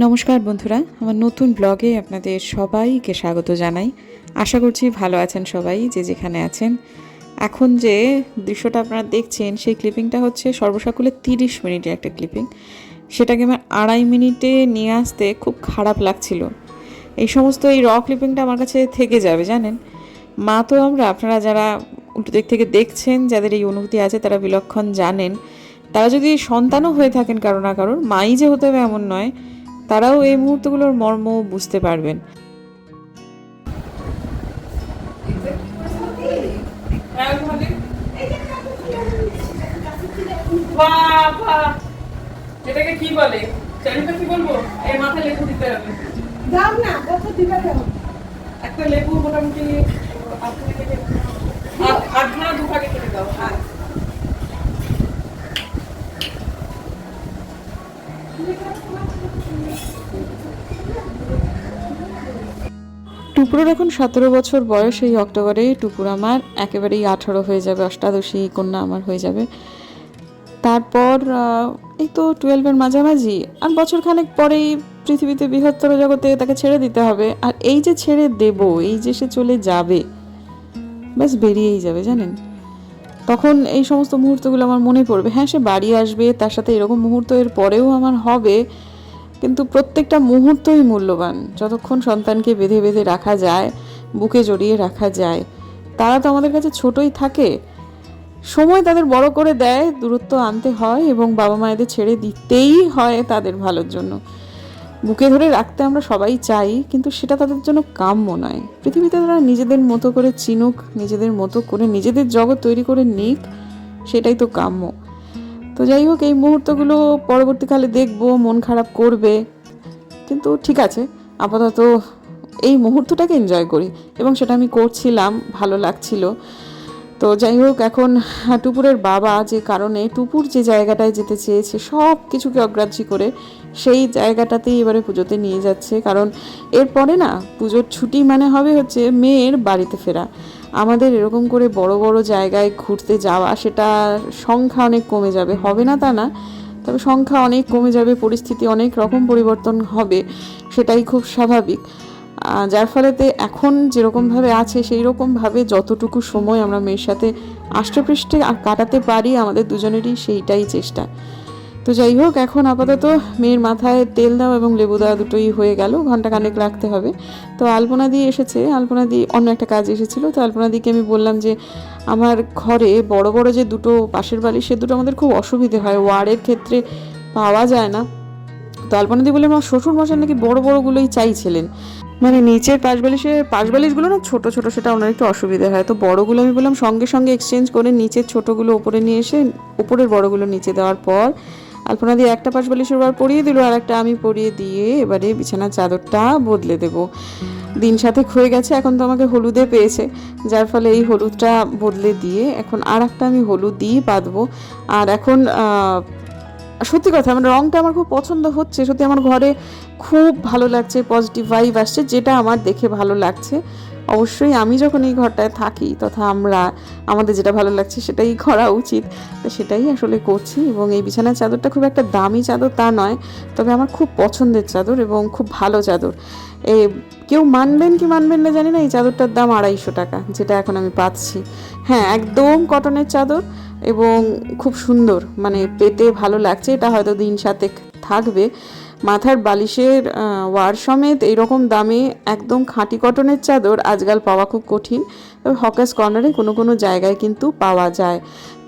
নমস্কার বন্ধুরা, আমার নতুন ব্লগে আপনাদের সবাইকে স্বাগত জানাই। আশা করছি ভালো আছেন সবাই, যে যেখানে আছেন। এখন যে দৃশ্যটা আপনারা দেখছেন, সেই ক্লিপিংটা হচ্ছে সর্বসাকুলের তিরিশ মিনিটের একটা ক্লিপিং সেটাকে আমার আড়াই মিনিটে নিয়ে আসতে খুব খারাপ লাগছিল। এই সমস্ত এই র ক্লিপিংটা আমার কাছে থেকে যাবে, জানেন? মা তো আমরা, আপনারা যারা উল্টো দিক থেকে দেখছেন, যাদের এই অনুভূতি আছে, তারা বিলক্ষণ জানেন। তারা যদি সন্তানও হয়ে থাকেন কারও না কারোর, মাই যে হতে হবে এমন নয় তারাও এই মুহূর্তগুলোর মর্ম বুঝতে পারবেন। এটাকে কি বলে? চারিটা কি বলব? এই মাথায় লেবু দিতে হবে। দাও না কত দিবে দাও একটা লেবু মোটামুটি আধখানা কেটে আধ- আধখানা দু ভাগে কেটে দাও। হ্যাঁ টুপুরের এখন সতেরো বছর বয়স, এই অক্টোবরে টুপুর আমার একেবারেই আঠারো হয়ে যাবে, অষ্টাদশী কন্যা আমার হয়ে যাবে। তারপর এই তো টুয়েলভের মাঝামাঝি, আর বছর খানেক পরেই পৃথিবীতে বৃহত্তর জগতে তাকে ছেড়ে দিতে হবে। আর এই যে ছেড়ে দেব, এই যে সে চলে যাবে, ব্যাস বেরিয়েই যাবে, জানেন? তখন এই সমস্ত মুহূর্তগুলো আমার মনে পড়বে। হ্যাঁ সে বাড়ি আসবে, তার সাথে এরকম মুহূর্ত এর পরেও আমার হবে কিন্তু প্রত্যেকটা মুহূর্তই মূল্যবান। যতক্ষণ সন্তানকে বেঁধে বেঁধে রাখা যায়, বুকে জড়িয়ে রাখা যায়, তারা তো আমাদের কাছে ছোটই থাকে। সময় তাদের বড় করে দেয়, দূরত্ব আনতে হয় এবং বাবা মায়েদের ছেড়ে দিতেই হয় তাদের ভালোর জন্য। বুকে ধরে রাখতে আমরা সবাই চাই, কিন্তু সেটা তাদের জন্য কাম্য নয়। পৃথিবীতে তারা নিজেদের মতো করে চিনুক, নিজেদের মতো করে নিজেদের জগৎ তৈরি করে নিক, সেটাই তো কাম্য। তো যাই হোক, এই মুহূর্তগুলো পরবর্তীকালে দেখব, মন খারাপ করবে। কিন্তু ঠিক আছে, আপাতত এই মুহূর্তটাকে এনজয় করি। এবং সেটা আমি করছিলাম, ভালো লাগছিল। তো যাই হোক, এখন টুপুরের বাবা যে কারণে টুপুর যে জায়গাটায় যেতে চেয়েছে, সব কিছুকে অগ্রাহ্য করে সেই জায়গাটাতেই এবারে পুজোতে নিয়ে যাচ্ছে। কারণ এরপরে না, পুজোর ছুটি মানে হবে হচ্ছে মেয়ের বাড়িতে ফেরা। আমাদের এরকম করে বড় বড় জায়গায় ঘুরতে যাওয়া, সেটা সংখ্যা অনেক কমে যাবে। হবে না তা না, তবে সংখ্যা অনেক কমে যাবে, পরিস্থিতি অনেক রকম পরিবর্তন হবে, সেটাই খুব স্বাভাবিক। যার ফলেতে এখন যেরকমভাবে আছে সেই রকমভাবে যতটুকু সময় আমরা মেয়ের সাথে আষ্টপৃষ্ঠে আ- কাটাতে পারি, আমাদের দুজনেরই সেইটাই চেষ্টা। তো যাই হোক এখন আপাতত মেয়ের মাথায় তেল দেওয়া এবং লেবু দেওয়া দুটোই হয়ে গেল। ঘণ্টা কানেক রাখতে হবে। তো আলপনা দিয়ে এসেছে। আলপনা দিয়ে অন্য একটা কাজ এসেছিল। তো আলপনা দিকে আমি বললাম যে আমার ঘরে বড় বড় যে দুটো পাশের বাড়ি সে দুটো আমাদের খুব অসুবিধে হয়। ওয়ার্ডের ক্ষেত্রে পাওয়া যায় না। তো আলপনা দিয়ে বললাম আমার শ্বশুর মশাই নাকি বড় বড়গুলোই চাইছিলেন। মানে নিচের পাশবালিশের পাশবালিশগুলো না ছোট ছোট সেটা ওনার একটু অসুবিধা হয়। তো বড়গুলো আমি বললাম সঙ্গে সঙ্গে এক্সচেঞ্জ করে নিচের ছোটোগুলো ওপরে নিয়ে এসে উপরের বড়গুলো নিচে দেওয়ার পর আলপনা দিয়ে একটা পাশবালিশের বার পরিয়ে দিল, আর একটা আমি পরিয়ে দিয়ে এবারে বিছানার চাদরটা বদলে দেব। দিন সাথে হয়ে গেছে, এখন তো আমাকে হলুদে পেয়েছে। যার ফলে এই হলুদটা বদলে দিয়ে এখন আর একটা আমি হলুদ দিয়ে বাঁধবো। আর এখন সত্যি কথা মানে রঙটা আমার খুব পছন্দ হচ্ছে। সত্যি আমার ঘরে খুব ভালো লাগছে পজিটিভ ভাইব আসছে, যেটা আমার দেখে ভালো লাগছে। অবশ্যই আমি যখন এই ঘরটায় থাকি তথা আমরা, আমাদের যেটা ভালো লাগছে সেটাই করা উচিত। তো সেটাই আসলে করছি এবং এই বিছানার চাদরটা খুব একটা দামি চাদর তা নয়, তবে আমার খুব পছন্দের চাদর এবং খুব ভালো চাদর। এ, কেউ মানবেন কি মানবেন না জানি না, এই চাদরটার দাম আড়াইশো টাকা, যেটা এখন আমি পাচ্ছি। হ্যাঁ একদম কটনের চাদর এবং খুব সুন্দর মানে পেতে ভালো লাগছে, এটা হয়তো দিন সাথে থাকবে। মাথার বালিশের ওয়ার সমেত এইরকম দামে একদম খাঁটি কটনের চাদর আজকাল পাওয়া খুব কঠিন। তবে হকার্স কর্নারে কোনো কোনো জায়গায় কিন্তু পাওয়া যায়।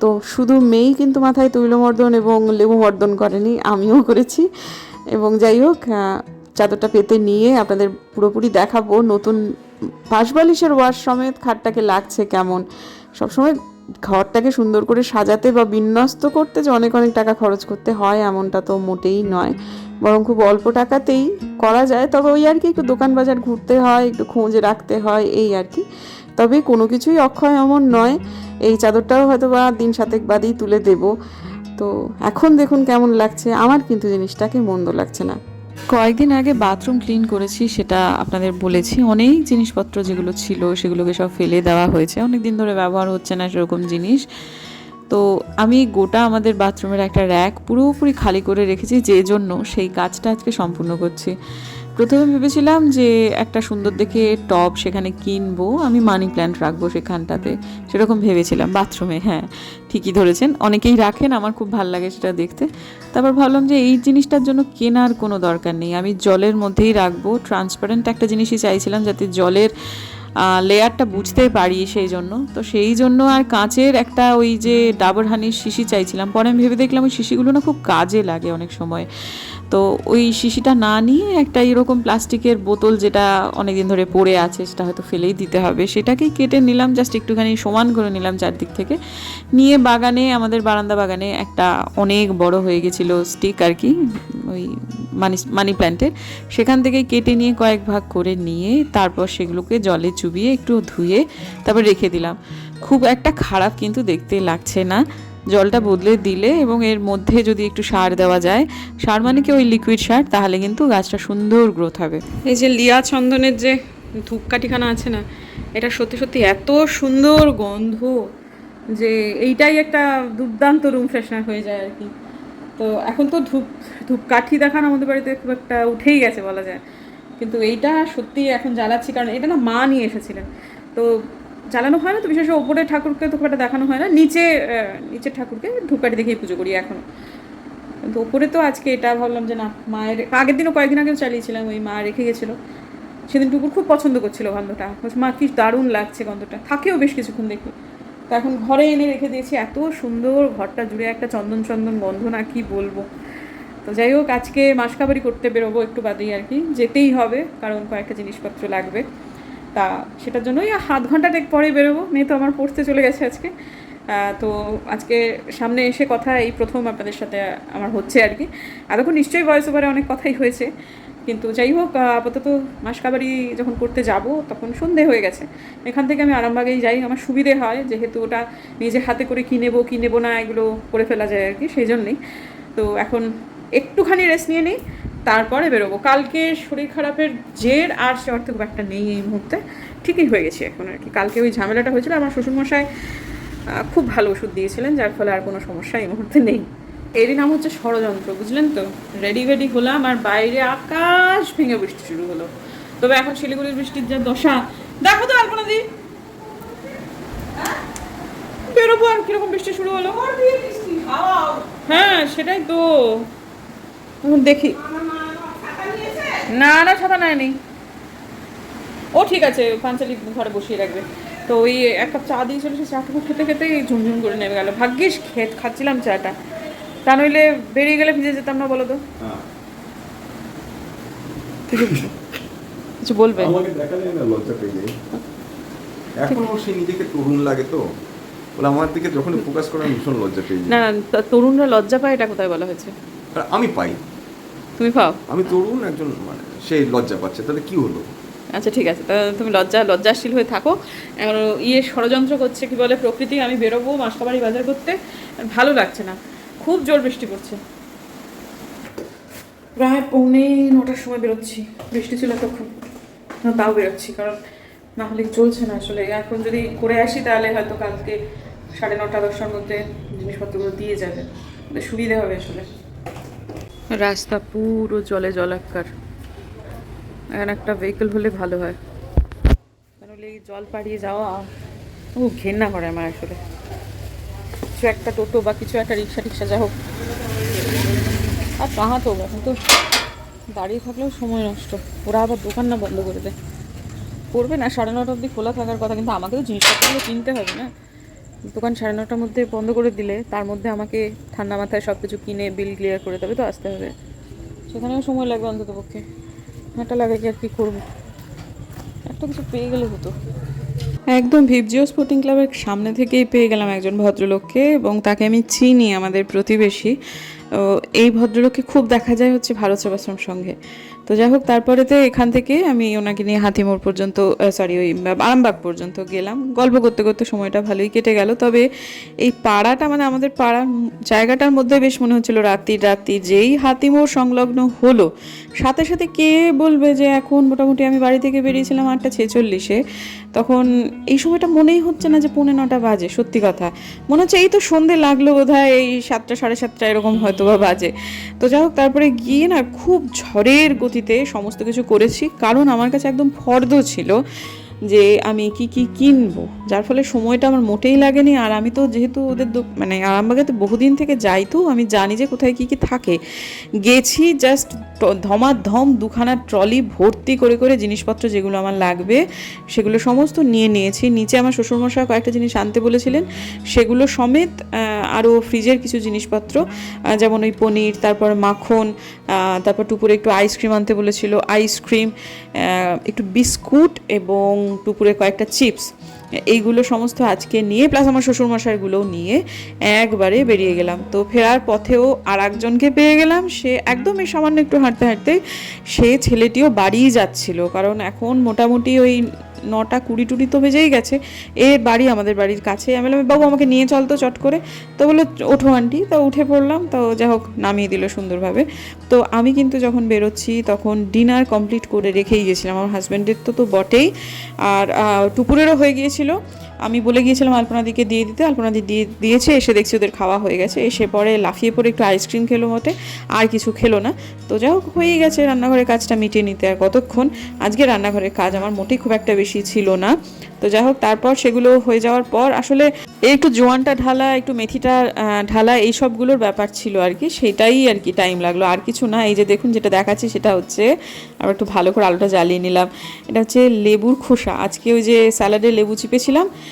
তো শুধু মেয়েই কিন্তু মাথায় তৈলমর্দন এবং লেবু মর্দন করেনি, আমিও করেছি। এবং যাই হোক চাদরটা পেতে নিয়ে আপনাদের পুরোপুরি দেখাবো নতুন পাশবালিশের ওয়ার সমেত খাটটাকে লাগছে কেমন। সবসময় ঘরটাকে সুন্দর করে সাজাতে বা বিন্যস্ত করতে যে অনেক অনেক টাকা খরচ করতে হয় এমনটা তো মোটেই নয়। বরং খুব অল্প টাকাতেই করা যায়। তবে ওই আর কি একটু দোকান বাজার ঘুরতে হয়, একটু খোঁজে রাখতে হয়, এই আর কি। তবে কোনো কিছুই অক্ষয় এমন নয়। এই চাদরটাও হয়তো বা দিন সাতেক বাদেই তুলে দেব। তো এখন দেখুন কেমন লাগছে। আমার কিন্তু জিনিসটাকে মন্দ লাগছে না। কয়েকদিন আগে বাথরুম ক্লিন করেছি, সেটা আপনাদের বলেছি। অনেক জিনিসপত্র যেগুলো ছিল, সেগুলোকে সব ফেলে দেওয়া হয়েছে। অনেক দিন ধরে ব্যবহার হচ্ছে না সেরকম জিনিস। তো আমি গোটা আমাদের বাথরুমের একটা র্যাক পুরোপুরি খালি করে রেখেছি, যে জন্য সেই কাজটা আজকে সম্পূর্ণ করছি। প্রথমে ভেবেছিলাম যে একটা সুন্দর দেখে টব সেখানে কিনবো, আমি মানি প্ল্যান্ট রাখব সেখানটাতে, সেরকম ভেবেছিলাম, বাথরুমে হ্যাঁ ঠিকই ধরেছেন, অনেকেই রাখেন, আমার খুব ভালো লাগে সেটা দেখতে। তারপর ভাবলাম যে এই জিনিসটার জন্য কেনার কোনো দরকার নেই, আমি জলের মধ্যেই রাখব ট্রান্সপারেন্ট একটা জিনিসই চাইছিলাম যাতে জলের লেয়ারটা বুঝতে পারি সেই জন্য। তো সেই জন্য আর কাঁচের একটা ওই যে ডাবর হানির শিশি চাইছিলাম। পরে আমি ভেবে দেখলাম ওই শিশিগুলো না খুব কাজে লাগে অনেক সময়। তো ওই শিশিটা না নিয়ে একটা এরকম প্লাস্টিকের বোতল যেটা অনেকদিন ধরে পড়ে আছে, সেটা হয়তো ফেলেই দিতে হবে। সেটাকেই কেটে নিলাম জাস্ট একটুখানি সমান করে নিলাম চারদিক থেকে। নিয়ে বাগানে, আমাদের বারান্দা বাগানে একটা অনেক বড় হয়ে গেছিল স্টিক আর কি, ওই মানি মানি প্ল্যান্টের সেখান থেকে কেটে নিয়ে কয়েক ভাগ করে নিয়ে তারপর সেগুলোকে জলে চুবিয়ে একটু ধুয়ে তারপর রেখে দিলাম। খুব একটা খারাপ কিন্তু দেখতে লাগছে না। জলটা বদলে দিলে এবং এর মধ্যে যদি একটু সার দেওয়া যায়, সার মানে কি ওই লিকুইড সার? তাহলে কিন্তু গাছটা সুন্দর গ্রোথ হবে। এই যে লিয়া চন্দনের যে ধূপকাঠিখানা আছে না, এটা সত্যি সত্যি এত সুন্দর গন্ধ যে এইটাই একটা দুর্দান্ত রুম ফ্রেশনার হয়ে যায় আর কি। তো এখন তো ধূপ, ধূপকাঠি দেখানো আমাদের বাড়িতে খুব একটা উঠেই গেছে বলা যায়। কিন্তু এইটা সত্যি এখন জ্বালাচ্ছি, কারণ এটা না মা নিয়ে এসেছিলেন। তো জ্বালানো হয় না, তো বিশেষ ওপরে ঠাকুরকে তো খুব একটা দেখানো হয় না, নিচে নিচের ঠাকুরকে ধূপকাঠি দেখেই পুজো করি এখন। কিন্তু ওপরে তো আজকে এটা ভাবলাম যে না, মায়ের, আগের দিনও কয়েকদিন আগেও চালিয়েছিলাম, ওই মা রেখে গেছিল। সেদিন টুকুর খুব পছন্দ করছিল গন্ধটা মা, কি দারুণ লাগছে গন্ধটা। থাকেও বেশ কিছুক্ষণ দেখি। তো এখন ঘরে এনে রেখে দিয়েছি, এত সুন্দর ঘরটা জুড়ে একটা চন্দন চন্দন গন্ধ, না কি বলব। তো যাই হোক, আজকে মাসকাবারি করতে বেরোবো একটু বাদেই আর কি, যেতেই হবে, কারণ কয়েকটা জিনিসপত্র লাগবে। তা সেটার জন্যই হাত ঘণ্টা টেক পরে বেরোবো, মেয়ে তো আমার পড়তে চলে গেছে আজকে। তো আজকে সামনে এসে কথা, এই প্রথম আপনাদের সাথে আমার হচ্ছে আর কি। এতক্ষণ নিশ্চয়ই ভয়েস ওভারে অনেক কথাই হয়েছে। কিন্তু যাই হোক আপাতত মাসকাবারি যখন করতে যাব, তখন সন্ধে হয়ে গেছে। এখান থেকে আমি আরামবাগেই যাই, আমার সুবিধে হয়, যেহেতু ওটা নিজে হাতে করে কী নেব কী নেব না, এগুলো করে ফেলা যায় আর কি, সেই জন্যেই। তো এখন একটুখানি রেস্ট নিয়ে নিই তারপরে বেরোবো। কালকে শরীর খারাপের জের আর সে অর্থ খুব একটা নেই এই মুহূর্তে। ঠিকই হয়ে গেছে এখন আর কি। কালকে ওই ঝামেলাটা হয়েছিল আমার শ্বশুরমশাই খুব ভালো ওষুধ দিয়েছিলেন যার ফলে আর কোনো সমস্যা এই মুহূর্তে নেই। এরই নাম হচ্ছে ষড়যন্ত্র বুঝলেন তো? রেডি ফেডি হলাম আর বাইরে আকাশ ভেঙে বৃষ্টি শুরু হলো। তবে এখন শিলিগুড়ির বৃষ্টির যা দশা দেখো তো আলপনা দি। বেরোবো আর কীরকম বৃষ্টি শুরু হলো? হ্যাঁ সেটাই তো। দেখি। না না ছাতা নেয়নি। ও ঠিক আছে পাঞ্চালি ঘরে বসিয়ে রাখবে। তো ওই এক কাপ চা দিয়েছিল সে চাটুকু খেতে খেতে ঝুমঝুম করে নেমে গেল। ভাগ্যিস খেত খাচ্ছিলাম চাটা। তা নইলে বেরিয়ে গেলে ভিজে যেতাম না বলো তো? কিছু কিছু বলবে? এখনও সে নিজেকে তরুণ লাগে তো। বলে আমার দিকে যখন ফোকাস করে ভীষণ লজ্জা পেয়ে না তরুণরা লজ্জা পায় এটা কোথায় বলা হয়েছে? আমি পাই। তুমি পাও আমি তরুণ একজন মানে সেই লজ্জা পাচ্ছে তাহলে কি হলো? আচ্ছা ঠিক আছে তা তুমি লজ্জা লজ্জাশীল হয়ে থাকো। এখন ইয়ে ষড়যন্ত্র করছে কি বলে প্রকৃতি আমি বেরোবো মাসকাবাড়ি বাজার করতে। ভালো লাগছে না খুব জোর বৃষ্টি পড়ছে। প্রায় পৌনে নটার সময় বেরোচ্ছি বৃষ্টি ছিল তখন না তাও বেরোচ্ছি কারণ না হলে চলছে না আসলে। এখন যদি করে আসি তাহলে হয়তো কালকে সাড়ে নটা দশটার মধ্যে জিনিসপত্রগুলো দিয়ে যাবে সুবিধা হবে আসলে। রাস্তা পুরো জলে জলাকার এখন একটা ভেহিকল হলে ভালো হয়। তাহলে এই জল পাড়িয়ে যাওয়া, ও ঘেন্না করে আমার আসলে। কিছু একটা টোটো বা কিছু একটা রিক্সা টিক্সা যা হোক। আর কাহা তো, এখন তো দাঁড়িয়ে থাকলেও সময় নষ্ট। ওরা আবার দোকান না বন্ধ করে দেয়। করবে না, সাড়ে নটা অবধি খোলা থাকার কথা, কিন্তু আমাকেও জিনিসপত্রগুলো কিনতে হবে না। দোকান সাড়ে নটার মধ্যে বন্ধ করে দিলে, তার মধ্যে আমাকে ঠান্ডা মাথায় সব কিছু কিনে বিল ক্লিয়ার করে তবে তো আসতে হবে। সেখানেও সময় লাগবে অন্তত পক্ষে। হাঁটা লাগে কি আর কি করব? একটা কিছু পেয়ে গেলে হতো। একদম ভিপজিও স্পোর্টিং ক্লাবের সামনে থেকেই পেয়ে গেলাম একজন ভদ্রলোককে এবং তাকে আমি চিনি, আমাদের প্রতিবেশী। এই ভদ্রলোককে খুব দেখা যায় হচ্ছে ভারত সেবাশ্রম সঙ্গে। তো যাই হোক তারপরে তো এখান থেকে আমি ওনাকে নিয়ে হাতিমোড় পর্যন্ত সরি ওই আরামবাগ পর্যন্ত গেলাম। গল্প করতে করতে সময়টা ভালোই কেটে গেল। তবে এই পাড়াটা মানে আমাদের পাড়ার জায়গাটার মধ্যে বেশ মনে হচ্ছিল রাত্রি রাত্রি যেই হাতিমোড় সংলগ্ন হলো। সাথে সাথে কে বলবে যে এখন মোটামুটি আমি বাড়ি থেকে বেরিয়েছিলাম আটটা ছেচল্লিশে। তখন এই সময়টা মনেই হচ্ছে না যে পৌনে নটা বাজে, সত্যি কথা। মনে হচ্ছে এই তো সন্ধে লাগল বোধহয়, এই সাতটা, সাড়ে সাতটা এরকম হয়তো বা বাজে। তো যাই হোক, তারপরে গিয়ে না খুব ঝড়ের গতিতে সমস্ত কিছু করেছি। কারণ আমার কাছে একদম ফর্দ ছিল যে আমি কি কি কিনবো? যার ফলে সময়টা আমার মোটেই লাগেনি। আর আমি তো যেহেতু ওদের মানে আরামবাগেতে বহুদিন থেকে যাই তো, আমি জানি যে কোথায় কি কি থাকে। গেছি জাস্ট ধমাধম দুখানা ট্রলি ভর্তি করে করে জিনিসপত্র যেগুলো আমার লাগবে, সেগুলো সমস্ত নিয়ে নিয়েছি। নিচে আমার শ্বশুরমশাই কয়েকটা জিনিস আনতে বলেছিলেন। সেগুলো সমেত আরও ফ্রিজের কিছু জিনিসপত্র যেমন ওই পনির, তারপর মাখন তারপর টুপুরে একটু আইসক্রিম আনতে বলেছিল। আইসক্রিম একটু বিস্কুট এবং টুপুরে কয়েকটা চিপস, এইগুলো সমস্ত আজকে নিয়ে প্লাস আমার শ্বশুরমশাইগুলোও নিয়ে একবারে বেরিয়ে গেলাম। তো ফেরার পথেও আর একজনকে পেয়ে গেলাম, সে একদম এই সামান্য একটু হাঁটতে হাঁটতে সে ছেলেটিও বাড়িই যাচ্ছিল, কারণ এখন মোটামুটি ওই নটা কুড়ি টুড়ি তো বেজেই গেছে। এর বাড়ি আমাদের বাড়ির কাছে। আমি বললাম, বাবু, আমাকে নিয়ে চল তো চট করে। তো বলল, ওঠো আন্টি। তো উঠে পড়লাম। তো যাই হোক, নামিয়ে দিল সুন্দরভাবে। তো আমি কিন্তু যখন বেরোচ্ছি, তখন ডিনার কমপ্লিট করে রেখেই গেছিলাম। আমার হাজব্যান্ডের তো তো বটেই। আর টুপুরেরও হয়ে গিয়েছিল। আমি বলে গিয়েছিলাম আলপনাদিকে দিয়ে দিতে আলপনাদি দিয়ে দিয়েছে, এসে দেখছি ওদের খাওয়া হয়ে গেছে। এসে পরে লাফিয়ে পড়ে একটু আইসক্রিম খেলো মতে আর কিছু খেলো না। তো যাই হোক, হয়েই গেছে, রান্নাঘরের কাজটা মিটিয়ে নিতে আর কতক্ষণ। আজকে রান্নাঘরের কাজ আমার মোটেই খুব একটা বেশি ছিল না। তো যাই হোক, তারপর সেগুলো হয়ে যাওয়ার পর আসলে একটু জোয়ানটা ঢালা, একটু মেথিটা ঢালা এই সবগুলোর ব্যাপার ছিল আর কি। সেটাই আর কি টাইম লাগল, আর কিছু না। এই যে দেখুন, যেটা দেখাচ্ছি সেটা হচ্ছে আবার একটু ভালো করে আলুটা জ্বালিয়ে নিলাম। এটা হচ্ছে লেবুর খোসা। আজকে ওই যে স্যালাডে লেবু চিপেছিলাম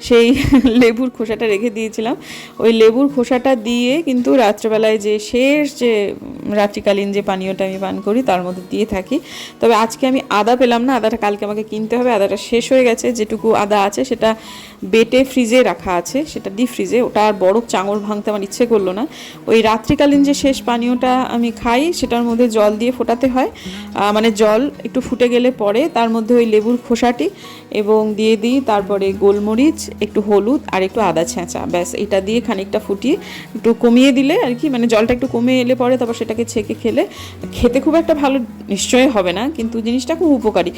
সেই লেবুর খোসাটা রেখে দিয়েছিলাম। ওই লেবুর খোসাটা দিয়ে কিন্তু রাত্রেবেলায় যে শেষ যে রাত্রিকালীন যে পানীয়টা আমি পান করি, তার মধ্যে দিয়ে থাকি। তবে আজকে আমি আদা পেলাম না, আদাটা কালকে আমাকে কিনতে হবে। আদাটা শেষ হয়ে গেছে, যেটুকু আদা আছে সেটা বেটে ফ্রিজে রাখা আছে, সেটা ডিপ ফ্রিজে ওটা আর বরফ চাঙড় ভাঙতে আমার ইচ্ছে করল না। ওই রাত্রিকালীন যে শেষ পানীয়টা আমি খাই, সেটার মধ্যে জল দিয়ে ফোটাতে হয়। মানে জল একটু ফুটে গেলে পরে, তার মধ্যে ওই লেবুর খোসাটি এবং দিয়ে দিই। তারপরে গোলমরিচ একটু হলুদ আর একটু আদা ছেঁচা, ব্যাস এটা দিয়ে খানিকটা ফুটিয়ে একটু কমিয়ে দিলে আর কি মানে জলটা একটু কমে এলে পরে তারপর সেটাকে ছেঁকে খেলে খেতে খুব একটা ভালো নিশ্চয়ই হবে না, কিন্তু জিনিসটা খুব উপকারী।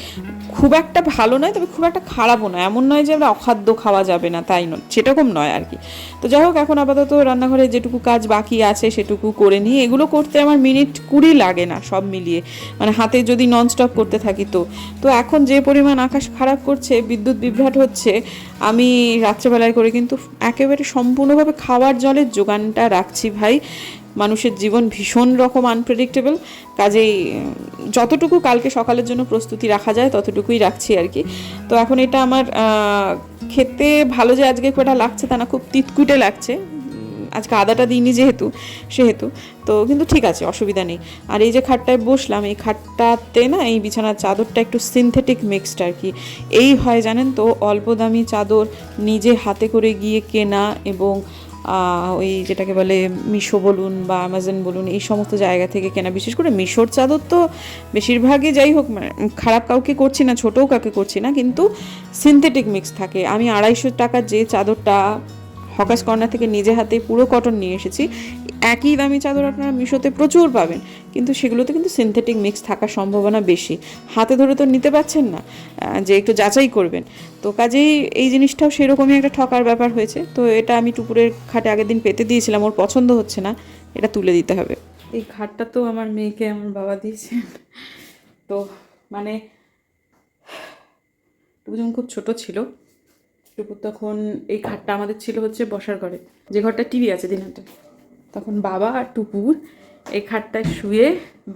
খুব একটা ভালো নয়, তবে খুব একটা খারাপও নয়, এমন নয় যে আমরা অখাদ্য খাওয়া যাবে না, তাই নয়, সেরকম নয় আর কি। তো যাই হোক, এখন আপাতত রান্নাঘরে যেটুকু কাজ বাকি আছে সেটুকু করে নিই, এগুলো করতে আমার মিনিট কুড়ি লাগে না সব মিলিয়ে মানে হাতে যদি ননস্টপ করতে থাকি তো। তো এখন যে পরিমাণ আকাশ খারাপ করছে, বিদ্যুৎ বিভ্রাট হচ্ছে, আমি রাত্রেবেলায় করে কিন্তু একেবারে সম্পূর্ণভাবে খাওয়ার জলের যোগানটা রাখছি ভাই। মানুষের জীবন ভীষণ রকম আনপ্রেডিক্টেবল কাজেই যতটুকু কালকে সকালের জন্য প্রস্তুতি রাখা যায়, ততটুকুই রাখছি আর কি। তো এখন এটা আমার খেতে ভালো যে আজকে কটা লাগছে তা না, খুব তিতকুটে লাগছে। আজকে আদাটা দিইনি যেহেতু, সেহেতু। তো কিন্তু ঠিক আছে, অসুবিধা নেই। আর এই যে খাটটায় বসলাম, এই খাটটাতে না এই বিছানার চাদরটা একটু সিনথেটিক মিক্সড আর কি। এই হয় জানেন তো, অল্প দামি চাদর নিজে হাতে করে গিয়ে কেনা এবং ওই যেটাকে বলে মিশো বলুন বা অ্যামাজন বলুন, এই সমস্ত জায়গা থেকে কেনা। বিশেষ করে মিশোর চাদর তো বেশিরভাগই যাই হোক মানে খারাপ কাউকে করছি না, ছোটও কাউকে করছি না, কিন্তু সিনথেটিক মিক্স থাকে। আমি আড়াইশো টাকার যে চাদরটা হকাস কর্নার থেকে নিজে হাতে পুরো কটন নিয়ে এসেছি। একই দামি চাদর আপনারা মিশোতে প্রচুর পাবেন, কিন্তু সেগুলোতে কিন্তু সিনথেটিক মিক্স থাকার সম্ভাবনা বেশি। হাতে ধরে তো নিতে পারছেন না যে একটু যাচাই করবেন। তো কাজেই এই জিনিসটাও সেরকমই একটা ঠকার ব্যাপার হয়েছে। তো এটা আমি টুপুরের খাটে আগের দিন পেতে দিয়েছিলাম, ওর পছন্দ হচ্ছে না, এটা তুলে দিতে হবে। এই খাটটা তো আমার মেয়েকে আমার বাবা দিয়েছে। তো মানে টুকু যখন খুব ছোট ছিল টুকুর তখন এই খাটটা আমাদের ছিল হচ্ছে বসার ঘরে যে ঘরটা টিভি আছে দিনাতে তখন বাবা আর টুপুর এই খাটটায় শুয়ে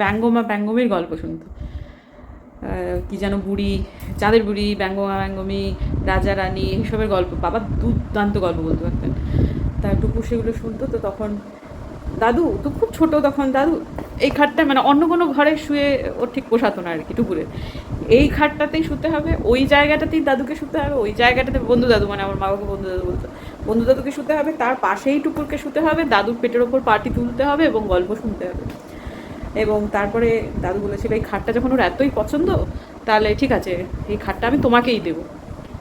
ব্যঙ্গমা ব্যঙ্গমের গল্প শুনত। কি যেন বুড়ি, চাঁদের বুড়ি, ব্যঙ্গমা ব্যঙ্গমী, রাজা রানী, এসবের গল্প। বাবা দুর্দান্ত গল্প বলতে পারতেন তা টুকু সেগুলো শুনতো, তো তখন দাদু, তো খুব ছোট তখন, দাদু। এই খাটটা মানে অন্য কোনো ঘরে শুয়ে ওর ঠিক পোষাতো না আর কি টুকুরে এই খাটটাতেই শুতে হবে, ওই জায়গাটাতেই দাদুকে শুতে হবে, ওই জায়গাটাতে বন্ধু দাদু মানে আমার মা বাবাকে বন্ধু দাদু বলতো। বন্ধু দাদুকে শুতে হবে, তার পাশেই টুকুরকে শুতে হবে, দাদুর পেটের ওপর পাটি তুলতে হবে এবং গল্প শুনতে হবে। এবং তারপরে দাদু বলেছিল, এই খাটটা যখন ওর এতই পছন্দ, তাহলে ঠিক আছে, এই খাটটা আমি তোমাকেই দেবো।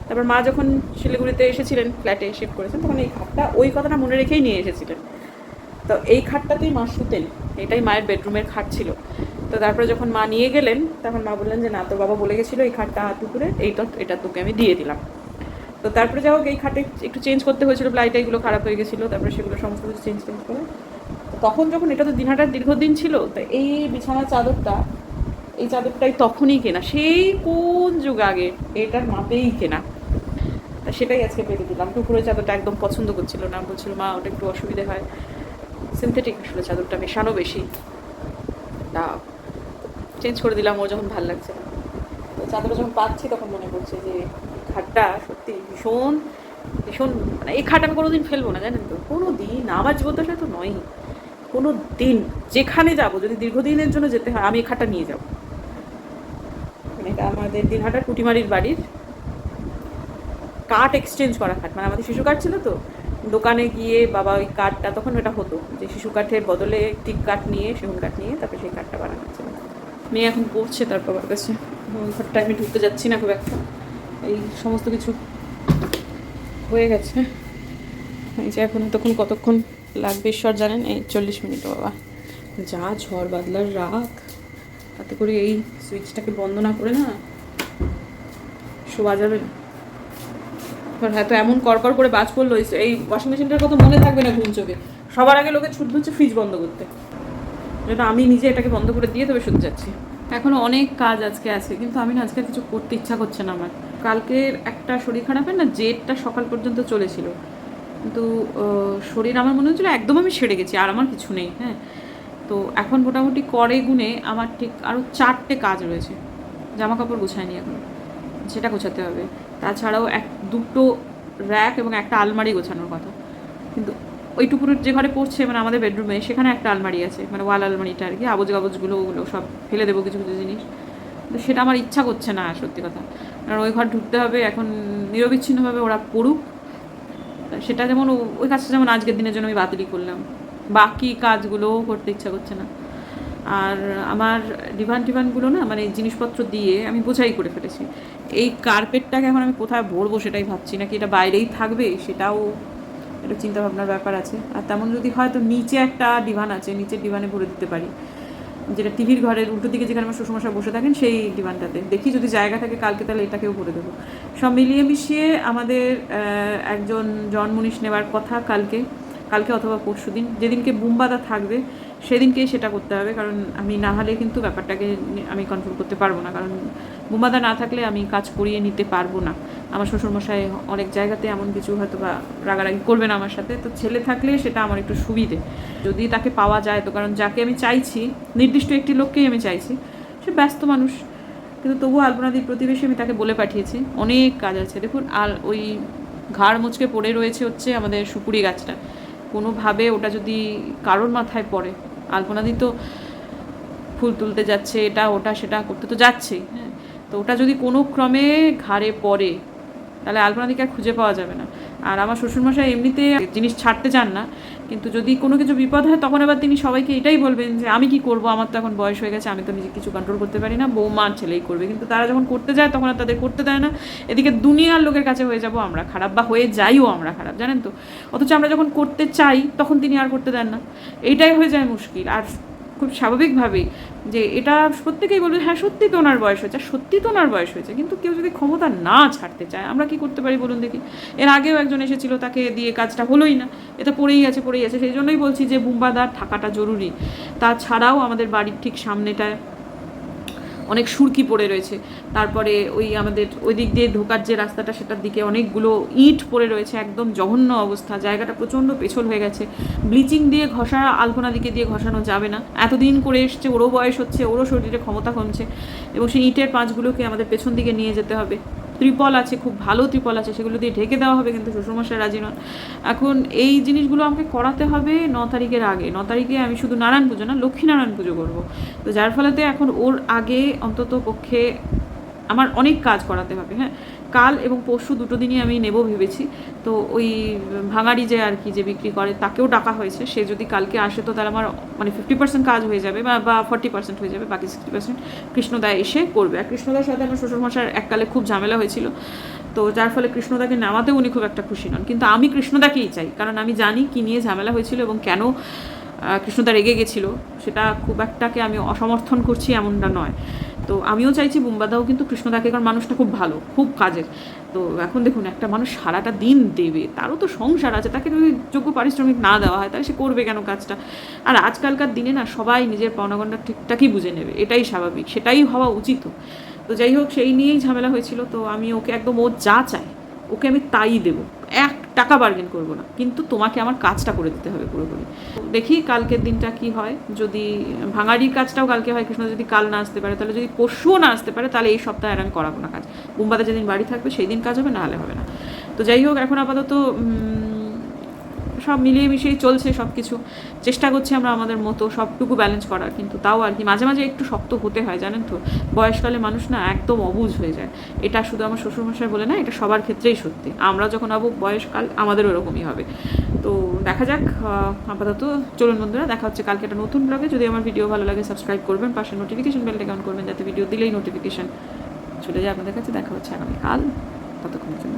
তারপর মা যখন শিলিগুড়িতে এসেছিলেন ফ্ল্যাটে শিফট করেছেন, তখন এই খাটটা ওই কথাটা মনে রেখেই নিয়ে এসেছিলেন। তো এই খাটটাতেই মা শুতেন, এটাই মায়ের বেডরুমের খাট ছিল। তো তারপরে যখন মা নিয়ে গেলেন, তখন মা বললেন যে, না, তোর বাবা বলে গেছিল এই খাটটা টুকুরে এই তো এটা তোকে আমি দিয়ে দিলাম। তো তারপরে যাই হোক, এই খাটে একটু চেঞ্জ করতে হয়েছিল প্লাইটা এগুলো খারাপ হয়ে গেছিল, তারপরে সেগুলো সমস্ত কিছু চেঞ্জ চেঞ্জ করে। তখন যখন এটা তো দিনহাটার দীর্ঘদিন ছিল, তো এই বিছানার চাদরটা, এই চাদরটাই তখনই কেনা, সেই কোন যুগ আগে, এটার মাপেই কেনা। তা সেটাই আজকে পেরে দিলাম। টুকুরের চাদরটা একদম পছন্দ করছিল না, বলছিল, মা, ওটা একটু অসুবিধে হয়। সিনথেটিক আসলে চাদরটা মেশানো বেশি, তা চেঞ্জ করে দিলাম, ও যখন ভালো লাগছে না। তো চাদরটা যখন পাচ্ছি তখন মনে পড়ছে যে খাটটা সত্যি ভীষণ ভীষণ মানে এই খাট আমি কোনোদিন ফেলব না, জানেন তো? কোনো দিন আমার জীবদ্দশায় তো নয়ই। কোনো দিন যেখানে যাব, যদি দীর্ঘদিনের জন্য যেতে হয়, আমি এই খাটটা নিয়ে যাব। মানে এটা আমাদের দিনহাটা কুটিমারির বাড়ির কাঠ এক্সচেঞ্জ করা খাট মানে আমাদের শিশু কাঠ ছিল তো দোকানে গিয়ে বাবা ওই কাঠটা, তখন এটা হতো যে শিশু কাঠের বদলে টিক কাঠ নিয়ে, সেগুন কাঠ নিয়ে তারপরে সেই কাঠটা বানানো হচ্ছিল মেয়ে এখন পড়ছে তার বাবার কাছে। ঘরটা আমি ঢুকতে যাচ্ছি না খুব একটা। এই সমস্ত কিছু হয়ে গেছে। এই যে এখন তখন কতক্ষণ লাগবে ঈশ্বর জানেন? এই চল্লিশ মিনিট বাবা। যা ঝড় বাদলার রাত। তাতে করে এই সুইচটাকে বন্ধ না করে না শোয়া যাবে না। এবার হয়তো এমন করকর করে বাজ পড়ল, এই- ওয়াশিং মেশিনটার কথা মনে থাকবে না ঘুম চোখে। সবার আগে লোকে ছুট হচ্ছে ফ্রিজ বন্ধ করতে। যেটা আমি নিজে এটাকে বন্ধ করে দিয়ে তবে শুতে যাচ্ছি। এখনও অনেক কাজ আজকে আছে, কিন্তু আমি না আজকে কিছু করতে ইচ্ছা করছে না আমার। কালকের একটা শরীর খারাপের না জেটটা সকাল পর্যন্ত চলেছিল। কিন্তু শরীর আমার মনে হচ্ছিল একদম আমি সেরে গেছি, আর আমার কিছু নেই হ্যাঁ। তো এখন মোটামুটি করে গুনে আমার ঠিক আরও চারটে কাজ রয়েছে। জামা কাপড় গোছায়নি এখন। সেটা গোছাতে হবে। তাছাড়াও এক, দুটো র্যাক এবং একটা আলমারি গোছানোর কথা। কিন্তু ওইটুকুর যে ঘরে পড়ছে মানে আমাদের বেডরুমে সেখানে একটা আলমারি আছে মানে ওয়াল আলমারিটা আর কি আবজ কাগজগুলো ওগুলো সব ফেলে দেবো কিছু কিছু জিনিস। তো সেটা আমার ইচ্ছা করছে না, সত্যি কথা। কারণ ওই ঘর ঢুকতে হবে, এখন নিরবিচ্ছিন্নভাবে ওরা পড়ুক। সেটা যেমন ওই কাজটা যেমন আজকের দিনের জন্য আমি বাতিলই করলাম। বাকি কাজগুলোও করতে ইচ্ছা করছে না। আর আমার ডিভান টিভানগুলো না মানে জিনিসপত্র দিয়ে আমি বোঝাই করে ফেলেছি। এই কার্পেটটাকে এখন আমি কোথায় ভরবো সেটাই ভাবছি নাকি এটা বাইরেই থাকবে সেটাও এটা চিন্তা ভাবনার ব্যাপার আছে। আর তেমন যদি হয় তো নিচে একটা ডিভান আছে, নিচের ডিভানে ভরে দিতে পারি। যেটা টিভির ঘরের উল্টো দিকে যেখানে আমার শ্বশুরমশাই বসে থাকেন সেই ডিভানটাতে দেখি যদি জায়গা থাকে কালকে তাহলে এটাকেও ভরে দেবো। সব মিলিয়ে মিশিয়ে আমাদের একজন জন্মনিশ নেবার কথা কালকে কালকে অথবা পরশু দিন যেদিনকে বুম্বাদা থাকবে সেদিনকেই সেটা করতে হবে, কারণ আমি না হলে কিন্তু ব্যাপারটাকে আমি কন্ট্রোল করতে পারব না। কারণ বুম্বাদা না থাকলে আমি কাজ করিয়ে নিতে পারব না। আমার শ্বশুরমশাই অনেক জায়গাতে এমন কিছু হয়তো বা রাগারাগি করবে না আমার সাথে। তো ছেলে থাকলে সেটা আমার একটু সুবিধে। যদি তাকে পাওয়া যায় তো, কারণ যাকে আমি চাইছি, নির্দিষ্ট একটি লোককেই আমি চাইছি, সে ব্যস্ত মানুষ। কিন্তু তবুও আলপনাদির প্রতিবেশী আমি তাকে বলে পাঠিয়েছি, অনেক কাজ আছে। দেখুন আর ওই ঘাড় মুচকে পড়ে রয়েছে হচ্ছে আমাদের সুপুরি গাছটা। কোনোভাবে ওটা যদি কারোর মাথায় পড়ে। আলপনাদি তো ফুল তুলতে যাচ্ছে এটা ওটা সেটা করতে তো যাচ্ছেই হ্যাঁ। তো ওটা যদি কোনো ক্রমে ঘাড়ে পড়ে তাহলে আলপনাদিকে আর খুঁজে পাওয়া যাবে না। আর আমার শ্বশুরমশাই এমনিতে জিনিস ছাড়তে চান না কিন্তু যদি কোনো কিছু বিপদ হয়, তখন আবার তিনি সবাইকে এটাই বলবেন যে, আমি কি করব? আমার তো এখন বয়স হয়ে গেছে, আমি তো নিজে কিছু কন্ট্রোল করতে পারি না। বৌমার ছেলেই করবে। কিন্তু তারা যখন করতে যায়, তখন আর তাদের করতে দেয় না। এদিকে দুনিয়ার লোকের কাছে হয়ে যাব আমরা খারাপ বা হয়ে যাইও আমরা খারাপ, জানেন তো? অথচ আমরা যখন করতে চাই, তখন তিনি আর করতে দেন না। এইটাই হয়ে যায় মুশকিল। আর খুব স্বাভাবিকভাবেই যে এটা প্রত্যেকেই বলবে হ্যাঁ সত্যি তো ওনার বয়স হয়েছে, সত্যি তো ওনার বয়স হয়েছে, কিন্তু কেউ যদি ক্ষমতা না ছাড়তে চায়, আমরা কি করতে পারি বলুন দেখি? এর আগেও একজন এসেছিল, তাকে দিয়ে কাজটা হলোই না এটা পড়েই আছে পড়েই আছে, সেই জন্যই বলছি যে বুম্বাদার থাকাটা জরুরি। তাছাড়াও আমাদের বাড়ির ঠিক সামনেটায় অনেক সুরকি পড়ে রয়েছে। তারপরে ওই আমাদের, ওই দিক দিয়ে ঢোকার যে রাস্তাটা, সেটার দিকে অনেকগুলো ইট পড়ে রয়েছে, একদম জঘন্য অবস্থা। জায়গাটা প্রচণ্ড পেছল হয়ে গেছে। ব্লিচিং দিয়ে ঘষা আলপনা দিকে দিয়ে ঘষানো যাবে না। এতদিন করে এসছে, ওরও বয়স হচ্ছে, ওরও শরীরে ক্ষমতা কমছে এবং সেই ইটের পাঁচগুলোকে আমাদের পেছন দিকে নিয়ে যেতে হবে। ত্রিপল আছে, খুব ভালো ত্রিপল আছে, সেগুলো দিয়ে ঢেকে দেওয়া হবে কিন্তু শ্বশুরমশাই রাজি নন। এখন এই জিনিসগুলো আমাকে করাতে হবে ন তারিখের আগে। ন তারিখে আমি শুধু নারায়ণ পুজো না লক্ষ্মীনারায়ণ পুজো করব। তো যার ফলেতে এখন ওর আগে অন্তত পক্ষে আমার অনেক কাজ করাতে হবে হ্যাঁ? কাল এবং পরশু দুটো দিনই আমি নেব ভেবেছি। তো ওই ভাঙাড়ি যে আর কি যে বিক্রি করে, তাকেও ডাকা হয়েছে। সে যদি কালকে আসে তো তাহলে আমার মানে ফিফটি পার্সেন্ট কাজ হয়ে যাবে বা বা ফর্টি পার্সেন্ট হয়ে যাবে, বাকি সিক্সটি পার্সেন্ট কৃষ্ণদা এসে করবে। আর কৃষ্ণদার সাথে আমার শ্বশুরমশার এককালে খুব ঝামেলা হয়েছিল। তো যার ফলে কৃষ্ণদাকে নামাতে উনি খুব একটা খুশি নন। কিন্তু আমি কৃষ্ণদাকেই চাই, কারণ আমি জানি কি নিয়ে ঝামেলা হয়েছিল এবং কেন কৃষ্ণদা রেগে গেছিল। সেটা খুব একটাকে আমি অসমর্থন করছি এমনটা নয়। তো আমিও চাইছি বুম্বাদাও কিন্তু কৃষ্ণদাকে কারণ মানুষটা খুব ভালো, খুব কাজের। তো এখন দেখুন, একটা মানুষ সারাটা দিন দেবে, তারও তো সংসার আছে, তাকে যদি যোগ্য পারিশ্রমিক না দেওয়া হয়, তাহলে সে করবে কেন কাজটা? আর আজকালকার দিনে না, সবাই নিজের পাওনাগণটা ঠিকঠাকই বুঝে নেবে, এটাই স্বাভাবিক, সেটাই হওয়া উচিত। তো যাই হোক, সেই নিয়েই ঝামেলা হয়েছিল, তো আমি ওকে একদম, ও যা চায় ওকে আমি তাই দেবো। এক টাকা বার্গেন করব না। কিন্তু তোমাকে আমার কাজটা করে দিতে হবে পুরোপুরি। দেখি কালকের দিনটা কি হয়। যদি ভাঙাড়ির কাজটাও কালকে হয় কৃষ্ণ যদি কাল না আসতে পারে, তাহলে যদি পরশুও না আসতে পারে, তাহলে এই সপ্তাহে আর আমি করাবো না কাজ। বুম্বাদা যেদিন বাড়ি থাকবে সেই দিন কাজ হবে না হলে হবে না। তো যাই হোক, এখন আপাতত সব মিলিয়ে মিশিয়ে চলছে সব কিছু চেষ্টা করছি আমরা আমাদের মতো সবটুকু ব্যালেন্স করার, কিন্তু তাও আর কি মাঝে মাঝে একটু শক্ত হতে হয়, জানেন তো? বয়সকালে মানুষ না একদম অবুজ হয়ে যায়। এটা শুধু আমার শ্বশুরমশাই বলে না, এটা সবার ক্ষেত্রেই সত্যি। আমরা যখন হব বয়সকাল আমাদের ওরকমই হবে। তো দেখা যাক আপাতত চলুন বন্ধুরা, দেখা হচ্ছে কালকে একটা নতুন ব্লগে যদি আমার ভিডিও ভালো লাগে সাবস্ক্রাইব করবেন, পাশে নোটিফিকেশন বেলটা অন করবেন, যাতে ভিডিও দিলেই নোটিফিকেশন চলে যায়। আপনাদের কাছে দেখা হচ্ছে আগামীকাল, ততক্ষণের জন্য।